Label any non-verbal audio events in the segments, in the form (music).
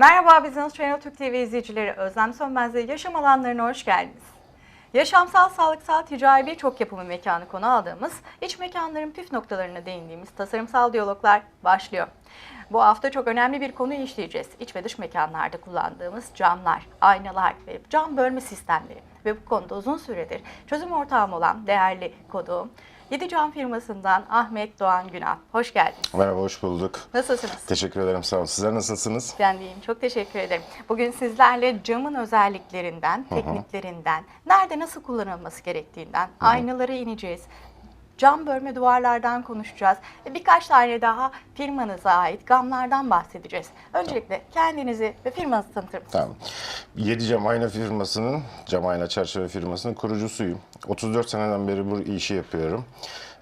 Merhaba Business Channel Türk TV izleyicileri. Özlem Sönmez'le yaşam alanlarına hoş geldiniz. Yaşamsal, sağlıksal, ticari birçok yapımı mekanı konu aldığımız, iç mekanların püf noktalarına değindiğimiz tasarımsal diyaloglar başlıyor. Bu hafta çok önemli bir konuyu işleyeceğiz. İç ve dış mekanlarda kullandığımız camlar, aynalar ve cam bölme sistemleri. Ve bu konuda uzun süredir çözüm ortağım olan değerli konuğum, 7 Cam firmasından Ahmet Doğan Günal. Hoş geldiniz. Merhaba, hoş bulduk. Nasılsınız? Teşekkür ederim, sağ olun. Sizler nasılsınız? Ben de iyiyim. Çok teşekkür ederim. Bugün sizlerle camın özelliklerinden, tekniklerinden, nerede nasıl kullanılması gerektiğinden, aynalara ineceğiz. Cam bölme duvarlardan konuşacağız. Ve birkaç tane daha firmanıza ait gamlardan bahsedeceğiz. Öncelikle kendinizi ve firmanızı tanıtır mısınız? Tamam. 7 Cam Ayna firmasının, cam ayna çerçeve firmasının kurucusuyum. 34 seneden beri bu işi yapıyorum.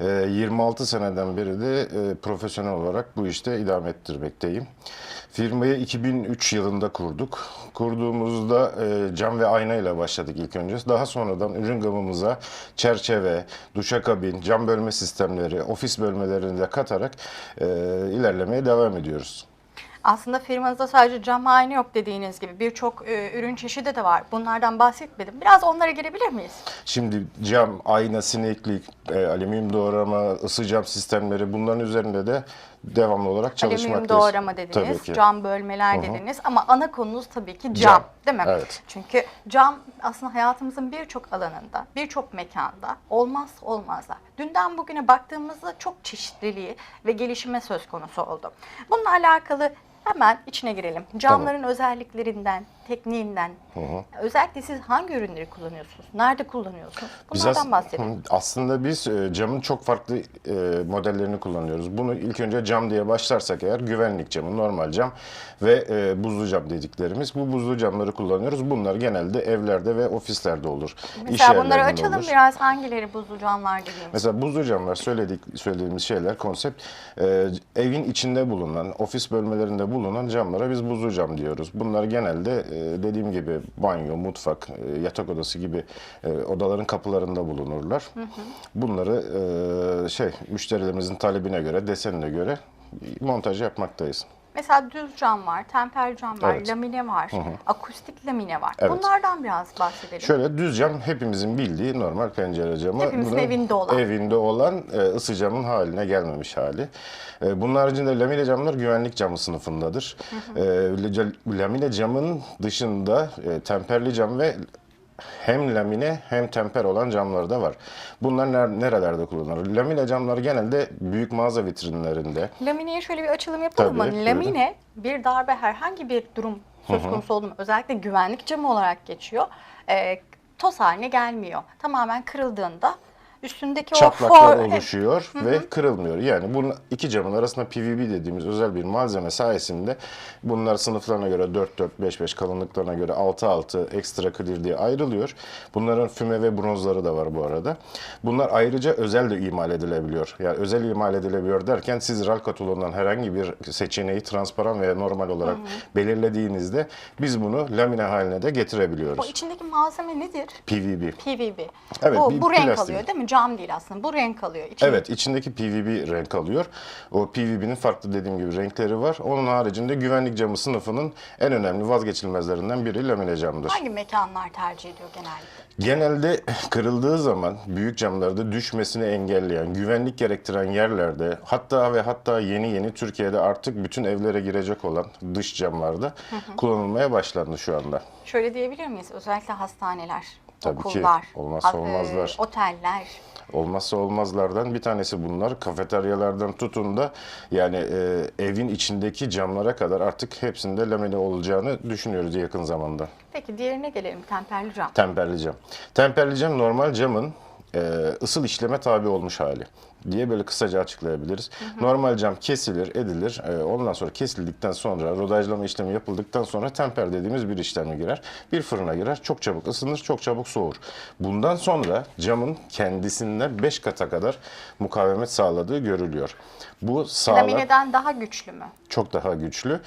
Ee, 26 seneden beri de e, profesyonel olarak bu işte idame ettirmekteyim. Firmayı 2003 yılında kurduk. Kurduğumuzda e, cam ve ayna ile başladık ilk önce. Daha sonradan ürün gamımıza çerçeve, duşakabin, cam bölme sistemleri, ofis bölmelerini de katarak e, ilerlemeye devam ediyoruz. Aslında firmanızda sadece cam ayna yok dediğiniz gibi birçok e, ürün çeşidi de var. Bunlardan bahsetmedim. Biraz onlara girebilir miyiz? Şimdi cam, ayna, sineklik, e, alüminyum doğrama, ısı cam sistemleri bunların üzerinde de devamlı olarak çalışmaktayız. Alüminyum doğrama dediniz, Tabii ki. cam bölmeler dediniz ama ana konunuz tabii ki cam, Cam, değil mi? evet. Çünkü cam aslında hayatımızın birçok alanında, birçok mekanda olmazsa olmazlar. Dünden bugüne baktığımızda çok çeşitliliği ve gelişime söz konusu oldu. Bununla alakalı hemen içine girelim. Camların özelliklerinden, tekniğinden, özellikle siz hangi ürünleri kullanıyorsunuz? Nerede kullanıyorsunuz? Biz Bunlardan as- bahsedelim. Hı, Aslında biz e, camın çok farklı e, modellerini kullanıyoruz. Bunu ilk önce cam diye başlarsak eğer güvenlik camı, normal cam ve e, buzlu cam dediklerimiz. Bu buzlu camları kullanıyoruz. Bunlar genelde evlerde ve ofislerde olur. Mesela bunları açalım olur. biraz hangileri buzlu camlar dediğimiz. Mesela buzlu camlar söyledik söylediğimiz şeyler konsept evin içinde bulunan ofis bölmelerinde bulunan camlara biz buzlu cam diyoruz. Bunlar genelde dediğim gibi banyo, mutfak, e, yatak odası gibi e, odaların kapılarında bulunurlar. Bunları e, şey müşterilerimizin talebine göre, desenine göre montaj yapmaktayız. Mesela düz cam var, temper cam var, Evet. lamine var, akustik lamine var. Evet. Bunlardan biraz bahsedelim. Şöyle düz cam hepimizin bildiği normal pencere camı. Hepimizin Bunun evinde olan. Evinde olan e, ısı camın haline gelmemiş hali. E, bunun haricinde lamine camlar güvenlik camı sınıfındadır. E, la- lamine camın dışında e, temperli cam ve hem lamine hem temper olan camları da var. Bunlar ner- nerelerde kullanılır? Lamine camlar genelde büyük mağaza vitrinlerinde, Lamineye şöyle bir açılım yapalım Tabii, mı? buyurun. Lamine bir darbe herhangi bir durum söz konusu oldu mu? Özellikle güvenlik camı olarak geçiyor. Ee, toz haline gelmiyor. Tamamen kırıldığında üstündeki o çatlaklar for- oluşuyor ve kırılmıyor. Yani bunun iki camın arasında PVB dediğimiz özel bir malzeme sayesinde bunlar sınıflarına göre 4-4-5-5 kalınlıklarına göre 6-6 ekstra clear diye ayrılıyor. Bunların füme ve bronzları da var bu arada. Bunlar ayrıca özel de imal edilebiliyor. Yani özel imal edilebiliyor derken siz RAL kataloğundan herhangi bir seçeneği transparan veya normal olarak belirlediğinizde biz bunu lamine haline de O getirebiliyoruz. içindeki malzeme nedir? PVB. PVB. Evet, bu, bu renk alıyor değil mi? Cam değil aslında. Bu renk alıyor. İçinde. Evet, içindeki PVB renk alıyor. O PVB'nin farklı dediğim gibi renkleri var. Onun haricinde güvenlik camı sınıfının en önemli vazgeçilmezlerinden biri lamine camdır. Hangi mekanlar tercih ediyor genellikle? Genelde kırıldığı zaman büyük camlarda düşmesini engelleyen, güvenlik gerektiren yerlerde hatta ve hatta yeni yeni Türkiye'de artık bütün evlere girecek olan dış camlarda kullanılmaya başlandı şu anda. Şöyle diyebilir miyiz? Özellikle hastaneler, Tabii ki. okullar, Olmazsa ha- e, olmazlar. oteller. Olmazsa olmazlardan bir tanesi bunlar. Kafeteryalardan tutun da yani e, evin içindeki camlara kadar artık hepsinde lamine olacağını düşünüyoruz yakın zamanda. Peki diğerine gelelim. Temperli cam. Temperli cam. Temperli cam normal camın e, ısıl işleme tabi olmuş hali diye böyle kısaca açıklayabiliriz. Normal cam kesilir, edilir. E, ondan sonra kesildikten sonra rodajlama işlemi yapıldıktan sonra temper dediğimiz bir işleme girer. Bir fırına girer. Çok çabuk ısınır, çok çabuk soğur. Bundan sonra camın kendisinden 5 kata kadar mukavemet sağladığı görülüyor. Bu sağlam Lamineden daha güçlü mü? çok daha güçlü.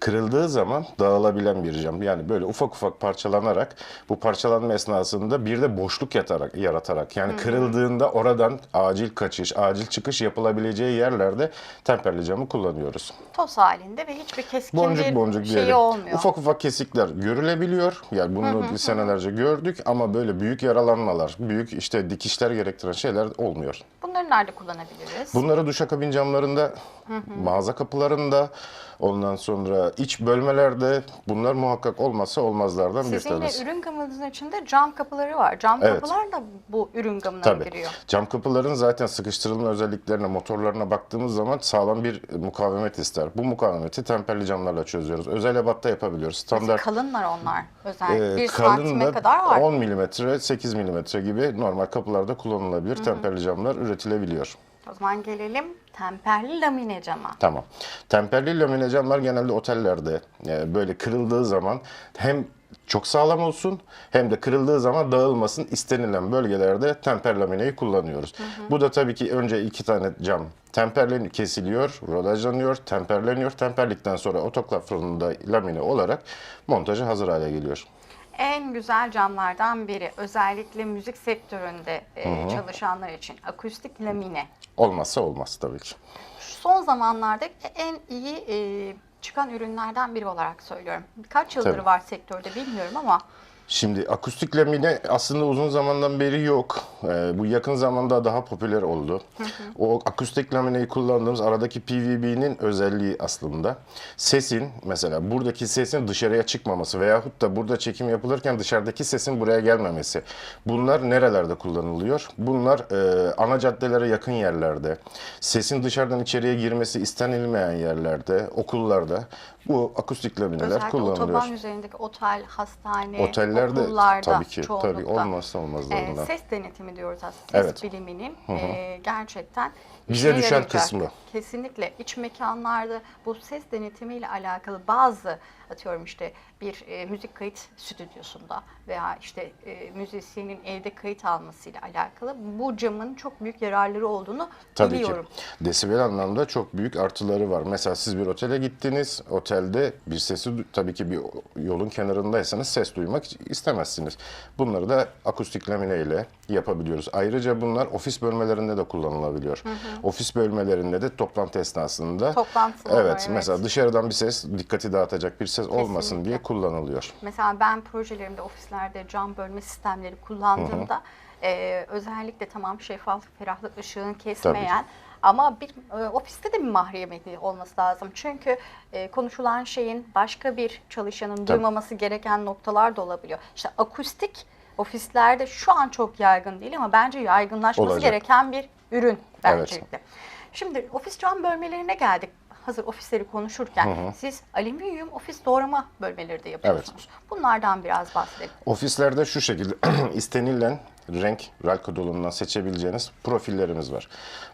Kırıldığı zaman dağılabilen bir cam. Yani böyle ufak ufak parçalanarak bu parçalanma esnasında bir de boşluk yatarak, yaratarak yani kırıldığında oradan acil kaçış, acil çıkış yapılabileceği yerlerde temperli camı kullanıyoruz. Toz halinde ve hiçbir keskin Boncuk bir boncuk şeyi diyelim. olmuyor. Ufak ufak kesikler görülebiliyor. Yani bunu senelerce gördük ama böyle büyük yaralanmalar, büyük işte dikişler gerektiren şeyler olmuyor. Bunları nerede kullanabiliriz? Bunları duşakabin camlarında, mağaza kapılarında, ondan sonra iç bölmelerde bunlar muhakkak olmazsa olmazlardan bir Sizin yine tanesi. ürün gamınızın içinde cam kapıları var. Cam Evet. kapılar da bu ürün gamına Tabii. giriyor. Cam kapıların zaten sıkıştırılma özelliklerine, motorlarına baktığımız zaman sağlam bir mukavemet ister. Bu mukavemeti temperli camlarla çözüyoruz. Özel ebatta yapabiliyoruz. Standart Kalınlar onlar. Özel e, bir kalın kadar var. 10 mm, 8 mm gibi normal kapılarda kullanılabilir temperli camlar üretilebiliyor. O zaman gelelim temperli lamine cama. Tamam. Temperli lamine camlar genelde otellerde e, böyle kırıldığı zaman hem çok sağlam olsun hem de kırıldığı zaman dağılmasın istenilen bölgelerde temper lamineyi kullanıyoruz. Bu da tabii ki önce iki tane cam temperleniyor, kesiliyor, rodajlanıyor, temperleniyor. Temperlikten sonra otoklav fırınında lamine olarak montajı hazır hale geliyor. En güzel camlardan biri. Özellikle müzik sektöründe e, çalışanlar için akustik lamine. Olmazsa olmaz tabii ki. Son zamanlarda en iyi e, çıkan ürünlerden biri olarak söylüyorum. Birkaç yıldır Tabii. var sektörde bilmiyorum ama Şimdi akustik lamine aslında uzun zamandan beri yok. Ee, bu yakın zamanda daha popüler oldu. O akustik lamineyi kullandığımız aradaki PVB'nin özelliği aslında sesin mesela buradaki sesin dışarıya çıkmaması veyahut da burada çekim yapılırken dışarıdaki sesin buraya gelmemesi. Bunlar nerelerde kullanılıyor? Bunlar e, ana caddelere yakın yerlerde, sesin dışarıdan içeriye girmesi istenilmeyen yerlerde, okullarda bu akustik lamineler özellikle kullanılıyor. otoban üzerindeki otel, hastane, Otellerde okullarda tabii ki tabii çoğunlukla. olmazsa E, olmazlarından. ses denetimi diyoruz aslında. Ses Evet. biliminin e, gerçekten Bize düşen yarayacak. kısmı. Kesinlikle iç mekanlarda bu ses denetimiyle alakalı bazı atıyorum işte bir e, müzik kayıt stüdyosunda veya işte e, müzisyenin evde kayıt almasıyla alakalı bu camın çok büyük yararları olduğunu Tabii biliyorum. ki. Desibel anlamda çok büyük artıları var. Mesela siz bir otele gittiniz. Otelde bir sesi tabii ki bir yolun kenarındaysanız ses duymak istemezsiniz. Bunları da akustik lamine ile yapabiliyoruz. Ayrıca bunlar ofis bölmelerinde de kullanılabiliyor. Ofis bölmelerinde de toplantı esnasında Toplantılar evet, evet. mesela dışarıdan bir ses dikkati dağıtacak bir ses olmasın Kesinlikle. diye kullanılıyor. Mesela ben projelerimde ofislerde cam bölme sistemleri kullandığımda e, özellikle tamam şeffaflık, ferahlık, ışığın kesmeyen ama bir e, ofiste de bir mahremiyeti olması lazım. Çünkü e, konuşulan şeyin başka bir çalışanın duymaması gereken noktalar da olabiliyor. İşte akustik ofislerde şu an çok yaygın değil ama bence yaygınlaşması Olacak. gereken bir ürün Evet. öncelikle. Şimdi ofis cam bölmelerine geldik. Hazır ofisleri konuşurken siz alüminyum ofis doğrama bölmeleri de yapıyorsunuz. Bunlardan biraz bahsedelim. Ofislerde şu şekilde (clears throat) istenilen renk ralko dolumundan seçebileceğiniz profillerimiz var.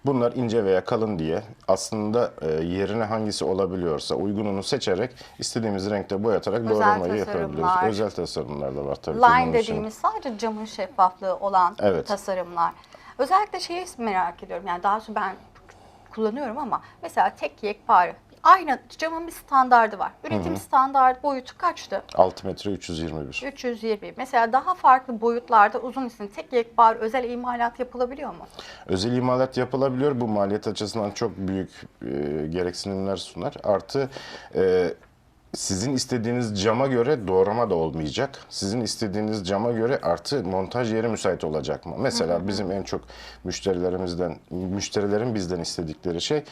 Bunlar ince veya kalın diye aslında e, yerine hangisi olabiliyorsa uygununu seçerek istediğimiz renkte boyatarak Özel doğramayı yapabiliyoruz. Özel tasarımlar da var tabii Line için. dediğimiz sadece camın şeffaflığı olan Evet. tasarımlar. Özellikle şeyi merak ediyorum. Yani daha sonra ben kullanıyorum ama mesela tek yekpare. Aynı camın bir standardı var. Üretim standart boyutu kaçtı? 6 metre 321. 320. Mesela daha farklı boyutlarda uzun isim tek yekpare özel imalat yapılabiliyor mu? Özel imalat yapılabiliyor. Bu maliyet açısından çok büyük e, gereksinimler sunar. Artı e, sizin istediğiniz cama göre doğrama da olmayacak. Sizin istediğiniz cama göre artı montaj yeri müsait olacak mı? Mesela bizim en çok müşterilerimizden, müşterilerin bizden istedikleri şey,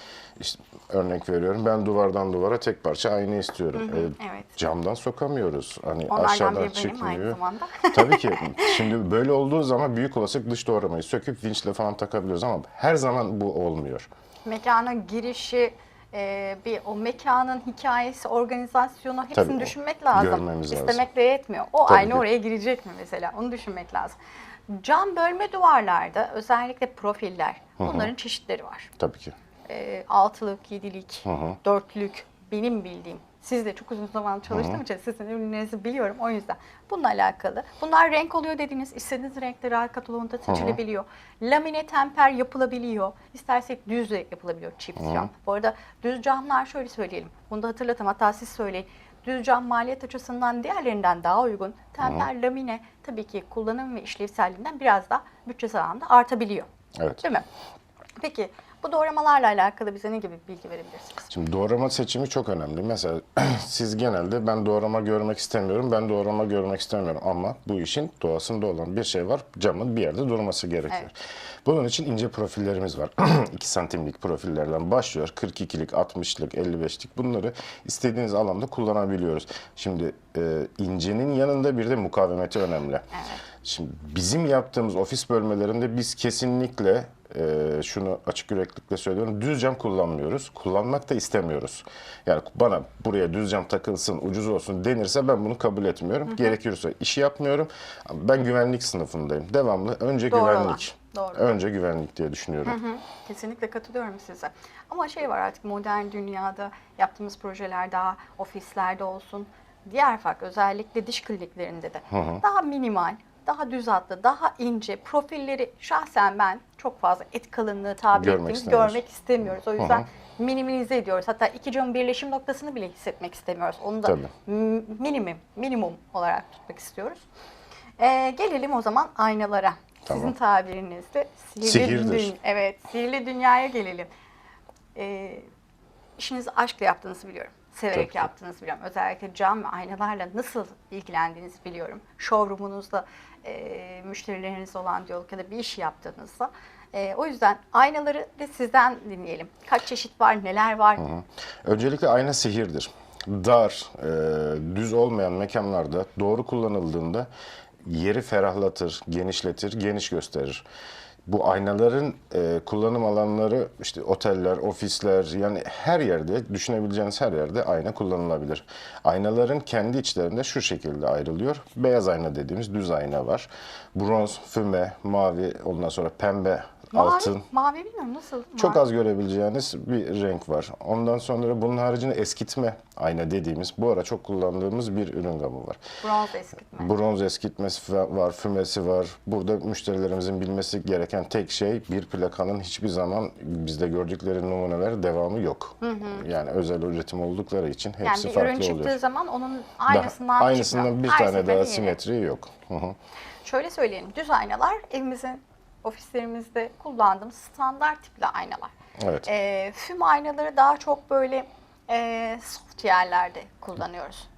işte örnek veriyorum ben duvardan duvara tek parça ayna istiyorum. E, evet. Camdan sokamıyoruz. Hani Onlardan aşağıdan çıkmıyor. (laughs) Tabii ki. Şimdi böyle olduğu zaman büyük olasılık dış doğramayı söküp vinçle falan takabiliyoruz ama her zaman bu olmuyor. Mekana girişi, e, bir o mekanın hikayesi, organizasyonu hepsini Tabii, düşünmek lazım. görmemiz lazım. İstemekle yetmiyor. O Tabii ayna ki. oraya girecek mi mesela? Onu düşünmek lazım. Cam bölme duvarlarda özellikle profiller. Bunların çeşitleri var. Tabii ki. E, altılık, yedilik, dörtlük benim bildiğim. Siz de çok uzun zaman çalıştığım için sizin ürünlerinizi biliyorum o yüzden. Bununla alakalı. Bunlar renk oluyor dediğiniz istediğiniz renkleri arka katalogunda seçilebiliyor. Lamine temper yapılabiliyor. İstersek düz de yapılabiliyor çift cam. Bu arada düz camlar şöyle söyleyelim. Bunu da hatırlatın hatta siz söyleyin. Düz cam maliyet açısından diğerlerinden daha uygun. Temper lamine tabii ki kullanım ve işlevselliğinden biraz daha bütçe anlamda artabiliyor. Evet. Değil mi? Peki bu doğramalarla alakalı bize ne gibi bilgi verebilirsiniz? Şimdi doğrama seçimi çok önemli. Mesela (clears throat) siz genelde ben doğrama görmek istemiyorum, ben doğrama görmek istemiyorum ama bu işin doğasında olan bir şey var. Camın bir yerde durması gerekiyor. Evet. Bunun için ince profillerimiz var. (clears throat) 2 santimlik profillerden başlıyor. 42'lik, 60'lık, 55'lik bunları istediğiniz alanda kullanabiliyoruz. Şimdi e, incenin yanında bir de mukavemeti önemli. Şimdi bizim yaptığımız ofis bölmelerinde biz kesinlikle e, şunu açık yüreklilikle söylüyorum. Düz cam kullanmıyoruz. Kullanmak da istemiyoruz. Yani bana buraya düz cam takılsın, ucuz olsun denirse ben bunu kabul etmiyorum. Gerekiyorsa işi yapmıyorum. Ben güvenlik sınıfındayım. Devamlı önce Doğru olan. güvenlik. Doğru. Önce güvenlik diye düşünüyorum. Hı, Kesinlikle katılıyorum size. Ama şey var artık modern dünyada yaptığımız projeler daha ofislerde olsun. Diğer fark özellikle diş kliniklerinde de daha minimal, daha düz hatlı, daha ince profilleri şahsen ben çok fazla et kalınlığı tabir Görmek ettiğimiz görmek istemiyoruz. O yüzden minimalize ediyoruz. Hatta iki camın birleşim noktasını bile hissetmek istemiyoruz. Onu da Tabii. minimum, minimum olarak tutmak istiyoruz. Ee, gelelim o zaman aynalara. Sizin Tamam. tabirinizde sihirli Sihirdir. dü- Evet, sihirli dünyaya gelelim. Ee, işinizi aşkla yaptığınızı biliyorum. Severek Tabii yaptığınızı biliyorum. Özellikle cam ve aynalarla nasıl ilgilendiğinizi biliyorum. Showroom'unuzda e, müşterileriniz olan diyalog ya da bir iş yaptığınızda. E, o yüzden aynaları da sizden dinleyelim. Kaç çeşit var, neler var? Öncelikle ayna sihirdir. Dar, e, düz olmayan mekanlarda doğru kullanıldığında yeri ferahlatır, genişletir, geniş gösterir. Bu aynaların e, kullanım alanları işte oteller, ofisler yani her yerde düşünebileceğiniz her yerde ayna kullanılabilir. Aynaların kendi içlerinde şu şekilde ayrılıyor. Beyaz ayna dediğimiz düz ayna var. Bronz, füme, mavi, ondan sonra pembe, Mavi, altın. mavi bilmiyorum nasıl? Çok Mavi. az görebileceğiniz bir renk var. Ondan sonra bunun haricinde eskitme ayna dediğimiz bu ara çok kullandığımız bir ürün gamı var. Bronz eskitme. Bronz eskitmesi var, fümesi var. Burada müşterilerimizin bilmesi gereken tek şey bir plakanın hiçbir zaman bizde gördükleri numuneler devamı yok. Yani özel üretim oldukları için yani hepsi bir ürün farklı çıktığı oluyor. zaman onun Daha- aynısından aynısından çıkmıyor. bir Her tane daha simetri yok. Hı hı. Şöyle söyleyelim, düz aynalar evimizin, ofislerimizde kullandığımız standart tipli aynalar. Evet. Ee, füm aynaları daha çok böyle e, soft yerlerde kullanıyoruz.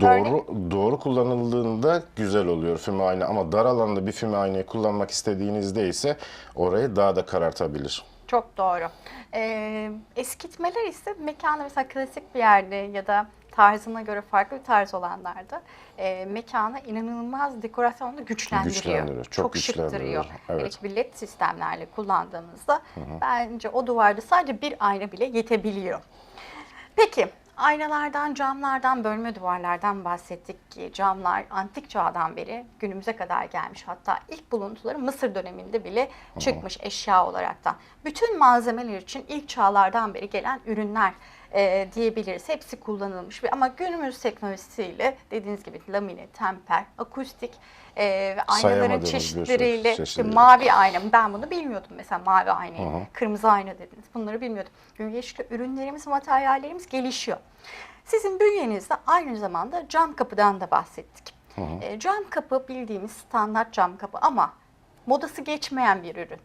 Doğru doğru kullanıldığında güzel oluyor füme ayna ama dar alanda bir füme aynayı kullanmak istediğinizde ise orayı daha da karartabilir. Çok doğru. Ee, eskitmeler ise mekanda mesela klasik bir yerde ya da tarzına göre farklı bir tarz olanlarda e, mekana inanılmaz dekorasyonda güçlendiriyor. Güçlendiriyor, çok şıktırıyor. güçlendiriyor, evet. Hele ki bir led sistemlerle kullandığımızda bence o duvarda sadece bir ayna bile yetebiliyor. Peki aynalardan, camlardan, bölme duvarlardan bahsettik ki camlar antik çağdan beri günümüze kadar gelmiş. Hatta ilk buluntuları Mısır döneminde bile çıkmış eşya olaraktan. Bütün malzemeler için ilk çağlardan beri gelen ürünler e, diyebiliriz. Hepsi kullanılmış ve ama günümüz teknolojisiyle dediğiniz gibi lamine, temper, akustik e, ve aynaların bir çeşitleriyle işte mavi ayna ben bunu bilmiyordum mesela mavi aynayı. Kırmızı ayna dediniz. Bunları bilmiyordum. Gün geçtikçe ürünlerimiz materyallerimiz gelişiyor. Sizin bünyenizde aynı zamanda cam kapıdan da bahsettik. E, cam kapı bildiğimiz standart cam kapı ama modası geçmeyen bir ürün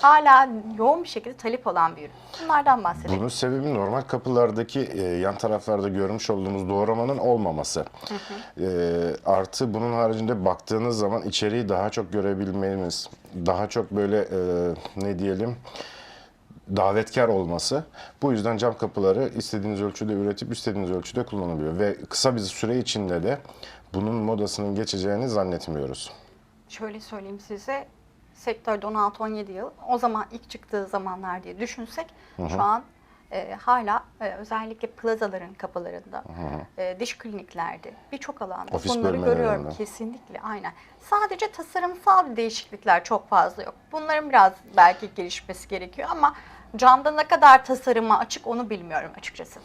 hala yoğun bir şekilde talep olan bir ürün bunlardan bahsedelim Bunun sebebi normal kapılardaki e, yan taraflarda görmüş olduğumuz doğramanın olmaması. E, artı bunun haricinde baktığınız zaman içeriği daha çok görebilmeniz, daha çok böyle e, ne diyelim davetkar olması. Bu yüzden cam kapıları istediğiniz ölçüde üretip istediğiniz ölçüde kullanılıyor. Ve kısa bir süre içinde de bunun modasının geçeceğini zannetmiyoruz. şöyle söyleyeyim size sektörde 16-17 yıl o zaman ilk çıktığı zamanlar diye düşünsek şu an e, hala e, özellikle plazaların kapılarında, e, diş kliniklerde birçok alanda Ofis bunları görüyorum kesinlikle aynen. Sadece tasarımsal değişiklikler çok fazla yok. Bunların biraz belki gelişmesi gerekiyor ama camda ne kadar tasarıma açık onu bilmiyorum açıkçası.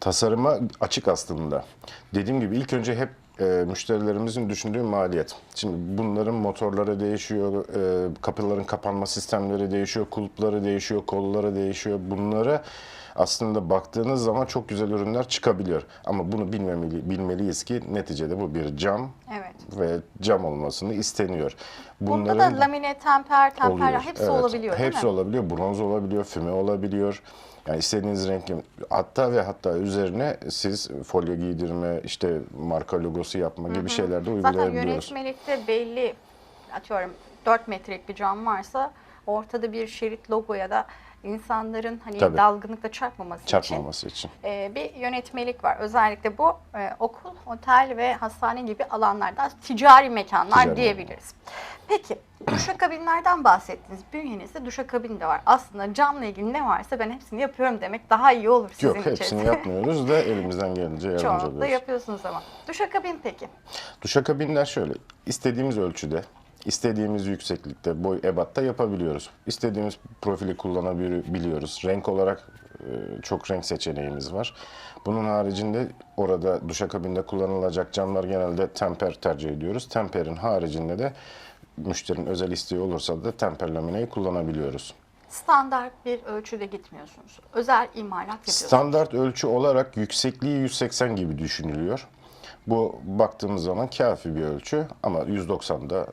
Tasarıma açık aslında. Dediğim gibi ilk önce hep e, müşterilerimizin düşündüğü maliyet. Şimdi bunların motorları değişiyor, e, kapıların kapanma sistemleri değişiyor, kulpları değişiyor, kolları değişiyor. Bunları aslında baktığınız zaman çok güzel ürünler çıkabiliyor. Ama bunu bilmemeli, bilmeliyiz ki neticede bu bir cam Evet. ve cam olmasını isteniyor. Bunda da lamine, temper, temper oluyor. hepsi Evet, olabiliyor değil Hepsi mi? olabiliyor. Bronz olabiliyor, füme olabiliyor. Yani istediğiniz renk hatta ve hatta üzerine siz folyo giydirme, işte marka logosu yapma gibi şeyler de Zaten uygulayabiliyoruz. yönetmelikte belli atıyorum 4 metrelik bir cam varsa ortada bir şerit logo ya da insanların hani Tabii. dalgınlıkla çarpmaması, için Çarpmaması için. e, bir yönetmelik var. Özellikle bu e, okul, otel ve hastane gibi alanlarda ticari mekanlar Ticari diyebiliriz. Peki duşakabinlerden bahsettiniz. Bünyenizde duşakabin de var. Aslında camla ilgili ne varsa ben hepsini yapıyorum demek daha iyi olur sizin Yok için. hepsini yapmıyoruz da elimizden gelince yardımcı Çoğunlukla oluyoruz. yapıyorsunuz ama. Duşakabin peki. Duşakabinler şöyle, istediğimiz ölçüde, istediğimiz yükseklikte, boy ebatta yapabiliyoruz. İstediğimiz profili kullanabiliyoruz. Renk olarak e, çok renk seçeneğimiz var. Bunun haricinde orada duşakabinde kullanılacak camlar genelde temper tercih ediyoruz. Temperin haricinde de müşterinin özel isteği olursa da temper lamineyi kullanabiliyoruz. Standart bir ölçüde gitmiyorsunuz. Özel imalat yapıyorsunuz. Standart ölçü olarak yüksekliği 180 gibi düşünülüyor. Bu baktığımız zaman kafi bir ölçü ama 190'da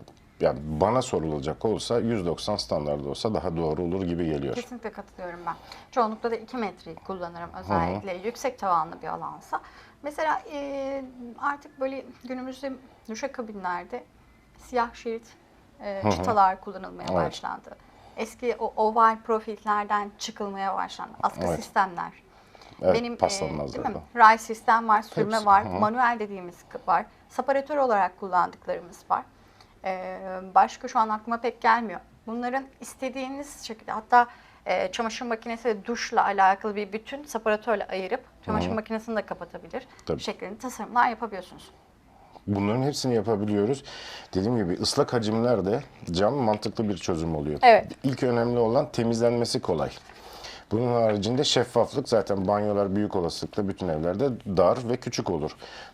yani bana sorulacak olsa 190 standart olsa daha doğru olur gibi geliyor. Kesinlikle katılıyorum ben. Çoğunlukla da 2 metreyi kullanırım özellikle yüksek tavanlı bir alansa. Mesela e, artık böyle günümüzde duşakabinlerde siyah şerit e, çıtalar kullanılmaya Evet. başlandı. Eski o oval profillerden çıkılmaya başlandı. Askı Evet. sistemler. Evet, Benim e, değil mi? Ray sistem var, sürme Hepsi, var, hı hı. manuel dediğimiz var, separatör olarak kullandıklarımız var. Ee, başka şu an aklıma pek gelmiyor. Bunların istediğiniz şekilde hatta e, çamaşır makinesi ve duşla alakalı bir bütün separatörle ayırıp çamaşır makinesini de kapatabilir Tabii. şeklinde tasarımlar yapabiliyorsunuz. Bunların hepsini yapabiliyoruz. Dediğim gibi ıslak hacimlerde cam mantıklı bir çözüm oluyor. Evet. İlk önemli olan temizlenmesi kolay. Bunun haricinde şeffaflık zaten banyolar büyük olasılıkla bütün evlerde dar ve küçük olur.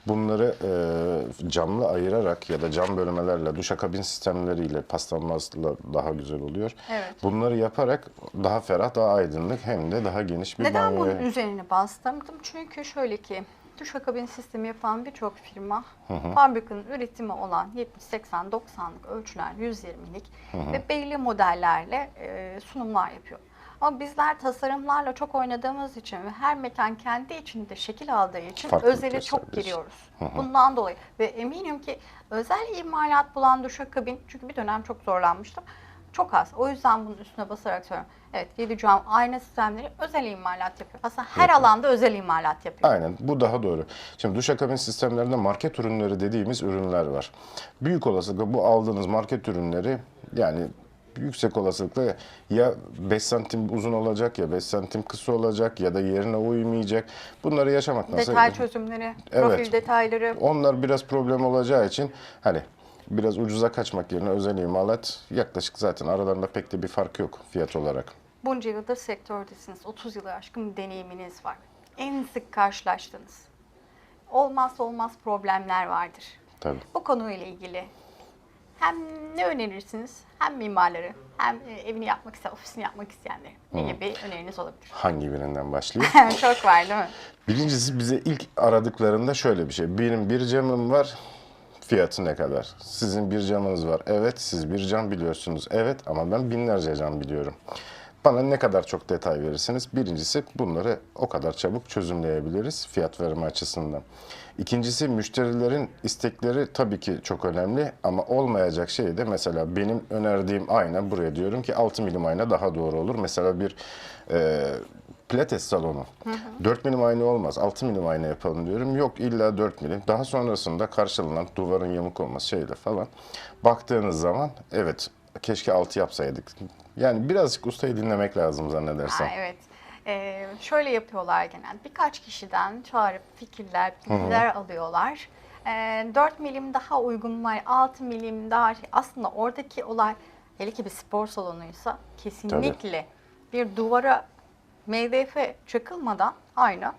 Bunları e, camlı ayırarak ya da cam bölmelerle, duşakabin sistemleriyle paslanmazla daha güzel oluyor. Evet. Bunları yaparak daha ferah, daha aydınlık hem de daha geniş bir Neden banyoya... bunun üzerine bastırdım? Çünkü şöyle ki duşakabin sistemi yapan birçok firma fabrikanın üretimi olan 70, 80, 90'lık ölçüler 120'lik ve belli modellerle e, sunumlar yapıyor. Ama bizler tasarımlarla çok oynadığımız için ve her mekan kendi içinde şekil aldığı için Farklılık özele çok giriyoruz. Bundan dolayı ve eminim ki özel imalat bulan duşakabin çünkü bir dönem çok zorlanmıştım. Çok az. O yüzden bunun üstüne basarak söylüyorum. Evet, 7 cam ayna sistemleri özel imalat yapıyor. Aslında her alanda özel imalat yapıyor. Aynen bu daha doğru. Şimdi duşakabin sistemlerinde market ürünleri dediğimiz ürünler var. Büyük olasılıkla bu aldığınız market ürünleri yani yüksek olasılıkla ya 5 santim uzun olacak ya 5 santim kısa olacak ya da yerine uymayacak. Bunları yaşamaktansa Detay çözümleri, Evet. profil detayları. onlar biraz problem olacağı için hani biraz ucuza kaçmak yerine özel imalat yaklaşık zaten aralarında pek de bir fark yok fiyat olarak. Bunca yıldır sektördesiniz. 30 yılı aşkın bir deneyiminiz var. En sık karşılaştığınız olmazsa olmaz problemler vardır. Tabii. Bu konuyla ilgili hem ne önerirsiniz hem mimarları hem e, evini yapmak isteyen, ofisini yapmak isteyenlere ne gibi öneriniz olabilir? Hangi birinden başlayayım? (laughs) Çok var değil mi? Birincisi bize ilk aradıklarında şöyle bir şey. Benim bir camım var. Fiyatı ne kadar? Sizin bir camınız var. Evet siz bir cam biliyorsunuz. Evet ama ben binlerce cam biliyorum. Bana ne kadar çok detay verirsiniz? Birincisi bunları o kadar çabuk çözümleyebiliriz fiyat verme açısından. İkincisi müşterilerin istekleri tabii ki çok önemli ama olmayacak şey de mesela benim önerdiğim ayna buraya diyorum ki 6 milim ayna daha doğru olur. Mesela bir e, pilates salonu. 4 milim ayna olmaz. 6 milim ayna yapalım diyorum. Yok illa 4 milim. Daha sonrasında karşılanan duvarın yamuk olması şeyle falan. Baktığınız zaman evet keşke 6 yapsaydık. Yani birazcık ustayı dinlemek lazım zannedersem. Ha, evet. Ee, şöyle yapıyorlar genel. Birkaç kişiden çağırıp fikirler, bilgiler alıyorlar. Ee, 4 milim daha uygun var, 6 milim daha şey. Aslında oradaki olay, hele ki bir spor salonuysa kesinlikle bir duvara MDF çakılmadan aynı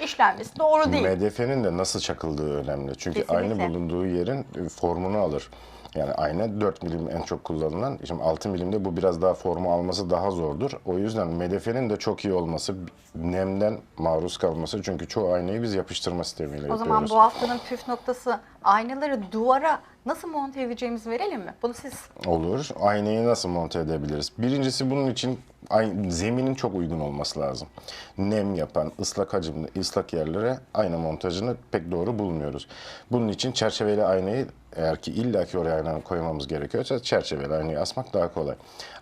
işlenmesi doğru değil. MDF'nin de nasıl çakıldığı önemli. Çünkü Kesinlikle. aynı bulunduğu yerin e, formunu alır. Yani ayna 4 milim en çok kullanılan. Şimdi 6 milimde bu biraz daha formu alması daha zordur. O yüzden medefenin de çok iyi olması, nemden maruz kalması. Çünkü çoğu aynayı biz yapıştırma sistemiyle O yapıyoruz. zaman bu haftanın püf noktası aynaları duvara nasıl monte edeceğimizi verelim mi? Bunu siz Olur. Aynayı nasıl monte edebiliriz? Birincisi bunun için zeminin çok uygun olması lazım. Nem yapan, ıslak hacimli, ıslak yerlere ayna montajını pek doğru bulmuyoruz. Bunun için çerçeveli aynayı eğer ki illaki oraya ayna koymamız gerekiyorsa çerçeveli aynayı asmak daha kolay.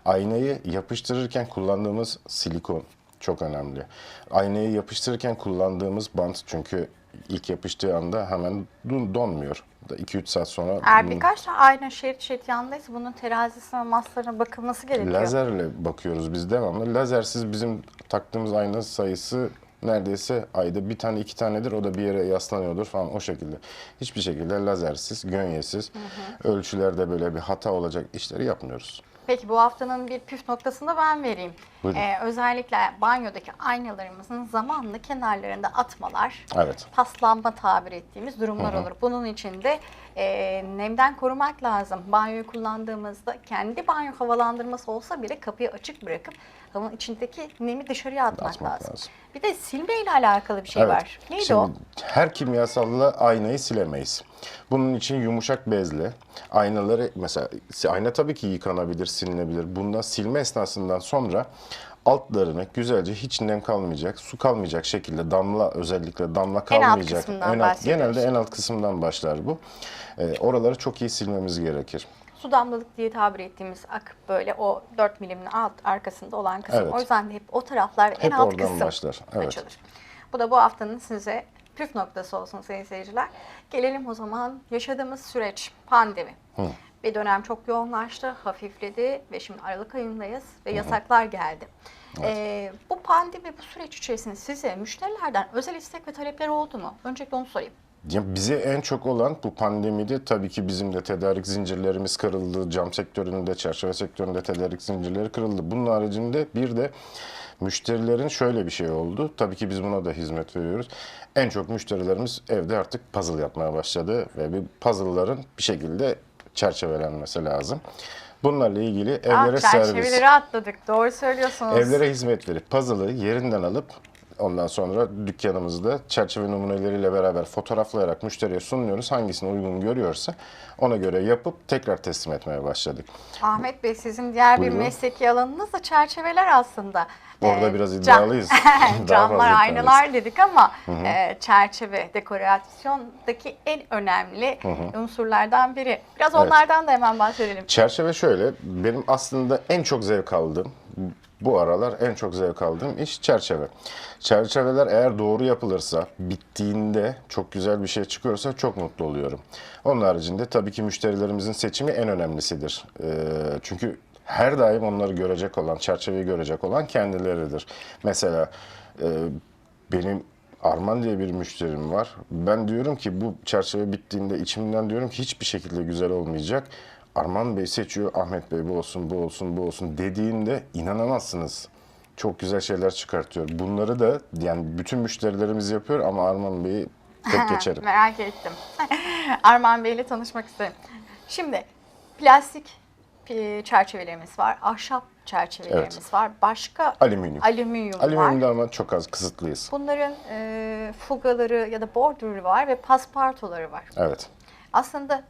Aynayı yapıştırırken kullandığımız silikon çok önemli. Aynayı yapıştırırken kullandığımız bant çünkü ilk yapıştığı anda hemen don- donmuyor. 2-3 saat sonra eğer birkaç tane ayna şerit şerit yandıysa bunun terazisine, maslarına bakılması gerekiyor. Lazerle bakıyoruz biz devamlı. Lazersiz bizim taktığımız ayna sayısı neredeyse ayda bir tane iki tanedir. O da bir yere yaslanıyordur falan o şekilde. Hiçbir şekilde lazersiz, gönyesiz, ölçülerde böyle bir hata olacak işleri yapmıyoruz. Peki bu haftanın bir püf noktasını da ben vereyim. Buyurun. Ee, özellikle banyodaki aynalarımızın zamanlı kenarlarında atmalar, Evet. paslanma tabir ettiğimiz durumlar olur. Bunun için de e, nemden korumak lazım. Banyoyu kullandığımızda kendi banyo havalandırması olsa bile kapıyı açık bırakıp havanın içindeki nemi dışarıya atmak, Atmak lazım. lazım. Bir de silme ile alakalı bir şey Evet. var. Neydi Şimdi o? Her kimyasalla aynayı silemeyiz. Bunun için yumuşak bezle aynaları mesela ayna tabii ki yıkanabilir, silinebilir. Bundan silme esnasından sonra altlarını güzelce hiç nem kalmayacak, su kalmayacak şekilde damla özellikle damla alt kalmayacak. kısmından alt, bahsediyoruz. genelde en alt kısımdan başlar bu. Ee, oraları çok iyi silmemiz gerekir. Su damlalık diye tabir ettiğimiz akıp böyle o 4 milimin alt arkasında olan kısım. Evet. O yüzden de hep o taraflar en Hep alt oradan kısım başlar, evet. açılır. Bu da bu haftanın size püf noktası olsun sayın seyirciler. Gelelim o zaman yaşadığımız süreç pandemi. Bir dönem çok yoğunlaştı, hafifledi ve şimdi Aralık ayındayız ve yasaklar geldi. Ee, bu pandemi, bu süreç içerisinde size müşterilerden özel istek ve talepler oldu mu? Öncelikle onu sorayım. Ya bize en çok olan bu pandemide tabii ki bizim de tedarik zincirlerimiz kırıldı. Cam sektöründe, çerçeve sektöründe tedarik zincirleri kırıldı. Bunun haricinde bir de müşterilerin şöyle bir şey oldu. Tabii ki biz buna da hizmet veriyoruz. En çok müşterilerimiz evde artık puzzle yapmaya başladı ve bir puzzle'ların bir şekilde çerçevelenmesi lazım. Bunlarla ilgili evlere ah, servis. çerçeveleri atladık. Doğru söylüyorsunuz. Evlere hizmet verip puzzle'ı yerinden alıp ondan sonra dükkanımızda çerçeve numuneleriyle beraber fotoğraflayarak müşteriye sunuyoruz. Hangisini uygun görüyorsa ona göre yapıp tekrar teslim etmeye başladık. Ahmet Bey sizin diğer Buyurun. bir mesleki alanınız da çerçeveler aslında. Orada Ee, biraz iddialıyız. (laughs) Camlar, iddialıyız. aynalar dedik ama e, çerçeve, dekorasyondaki en önemli unsurlardan biri. Biraz Evet. onlardan da hemen bahsedelim. Çerçeve şöyle, benim aslında en çok zevk aldığım, bu aralar en çok zevk aldığım iş çerçeve. Çerçeveler eğer doğru yapılırsa, bittiğinde çok güzel bir şey çıkıyorsa çok mutlu oluyorum. Onun haricinde tabii ki müşterilerimizin seçimi en önemlisidir. Ee, çünkü her daim onları görecek olan, çerçeveyi görecek olan kendileridir. Mesela e, benim Arman diye bir müşterim var. Ben diyorum ki bu çerçeve bittiğinde içimden diyorum ki hiçbir şekilde güzel olmayacak. Arman Bey seçiyor, Ahmet Bey bu olsun, bu olsun, bu olsun dediğinde inanamazsınız. Çok güzel şeyler çıkartıyor. Bunları da yani bütün müşterilerimiz yapıyor ama Arman Bey'i tek (laughs) geçerim. Merak ettim. (laughs) Arman Bey ile tanışmak isterim. Şimdi plastik e, çerçevelerimiz var, ahşap çerçevelerimiz Evet. var, başka Alüminyum. alüminyum var. Alüminyumda ama çok az kısıtlıyız. Bunların e, fugaları ya da bordürü var ve paspartoları var. Evet. Aslında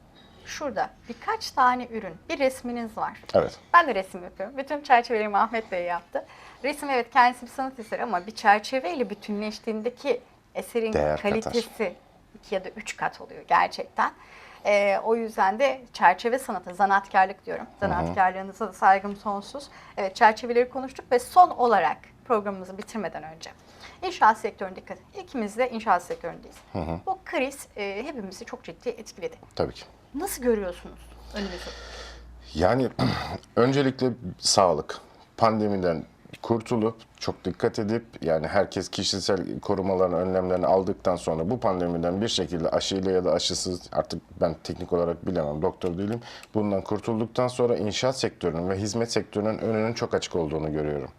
şurada birkaç tane ürün, bir resminiz var. Evet. Ben de resim yapıyorum. Bütün çerçevelerimi Ahmet Bey yaptı. Resim evet kendisi bir sanat eseri ama bir çerçeveyle bütünleştiğindeki eserin Değer katar. kalitesi iki ya da üç kat oluyor gerçekten. Ee, o yüzden de çerçeve sanatı, zanaatkarlık diyorum. Zanaatkarlığınıza da saygım sonsuz. Evet çerçeveleri konuştuk ve son olarak programımızı bitirmeden önce inşaat sektöründe dikkat. İkimiz de inşaat sektöründeyiz. Bu kriz e, hepimizi çok ciddi etkiledi. Tabii ki. Nasıl görüyorsunuz önünüzü? Yani (clears throat) öncelikle sağlık. Pandemiden kurtulup çok dikkat edip yani herkes kişisel korumaların önlemlerini aldıktan sonra bu pandemiden bir şekilde aşıyla ya da aşısız artık ben teknik olarak bilemem doktor değilim. Bundan kurtulduktan sonra inşaat sektörünün ve hizmet sektörünün önünün çok açık olduğunu görüyorum.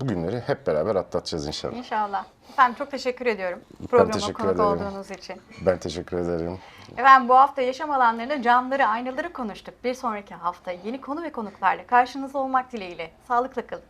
Bu günleri hep beraber atlatacağız inşallah. İnşallah. Efendim çok teşekkür ediyorum programa teşekkür konuk ederim. olduğunuz için. Ben teşekkür ederim. Efendim bu hafta yaşam alanlarında camları, aynaları konuştuk. Bir sonraki hafta yeni konu ve konuklarla karşınızda olmak dileğiyle. Sağlıkla kalın.